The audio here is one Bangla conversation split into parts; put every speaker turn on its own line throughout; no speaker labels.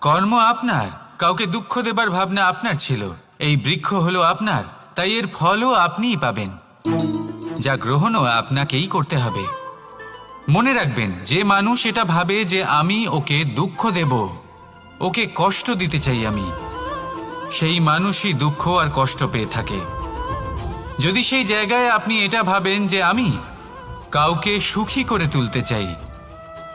কর্ম আপনার, কাউকে দুঃখ দেবার ভাবনা আপনার ছিল। এই বৃক্ষ হলো আপনার, তাই এর ফলও আপনিই পাবেন। যা গ্রহণও আপনাকেই করতে হবে। মনে রাখবেন, যে মানুষ এটা ভাবে যে আমি ওকে দুঃখ দেব, ওকে কষ্ট দিতে চাই আমি। সেই মানুষই দুঃখ আর কষ্ট পেয়ে থাকে। যদি সেই জায়গায় আপনি এটা ভাবেন যে আমি কাউকে সুখী করে তুলতে চাই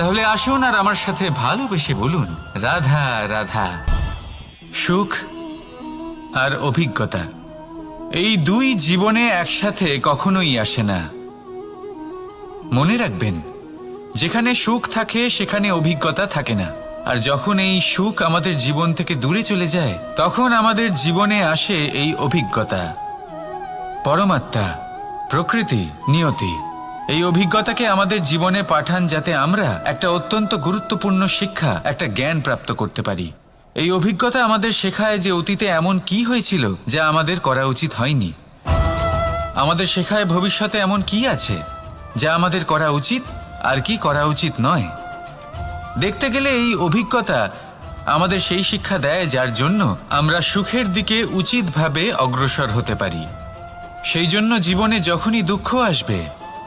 তাহলে আসুন আর আমার সাথে ভালোবেসে বলুন। রাধা রাধা। সুখ আর অভিজ্ঞতা। এই দুই জীবনে একসাথে কখনোই আসে না। মনে রাখবেন, যেখানে সুখ থাকে, সেখানে অভিজ্ঞতা থাকে না। আর যখন এই সুখ আমাদের জীবন থেকে দূরে চলে যায়, তখন আমাদের জীবনে আসে এই অভিজ্ঞতা। পরমাত্মা, প্রকৃতি, নিয়তি। এই অভিজ্ঞতাকে আমাদের জীবনে পাঠান যাতে আমরা একটা অত্যন্ত গুরুত্বপূর্ণ শিক্ষা, একটা জ্ঞান প্রাপ্ত করতে পারি। এই অভিজ্ঞতা আমাদের শেখায় যে অতীতে এমন কি হয়েছিল যা আমাদের করা উচিত হয়নি। আমাদের শেখায় ভবিষ্যতে এমন কি আছে যা আমাদের করা উচিত আর কি করা উচিত নয়। দেখতে গেলে এই অভিজ্ঞতা আমাদের সেই শিক্ষা দেয় যার জন্য আমরা সুখের দিকে উচিতভাবে অগ্রসর হতে পারি। সেই জন্য জীবনে যখনই দুঃখ আসবে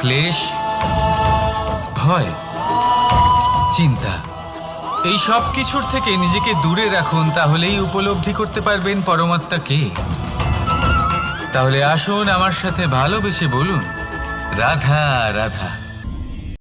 ক্লেশ, ভয়, চিন্তা, এই সব কিছুর থেকে নিজেকে দূরে রাখুন, তাহলেই উপলব্ধি করতে পারবেন পরমাত্মা পরমাত্মাকে তাহলে আসুন আমার সাথে ভালোবেসে বলুন, রাধা রাধা।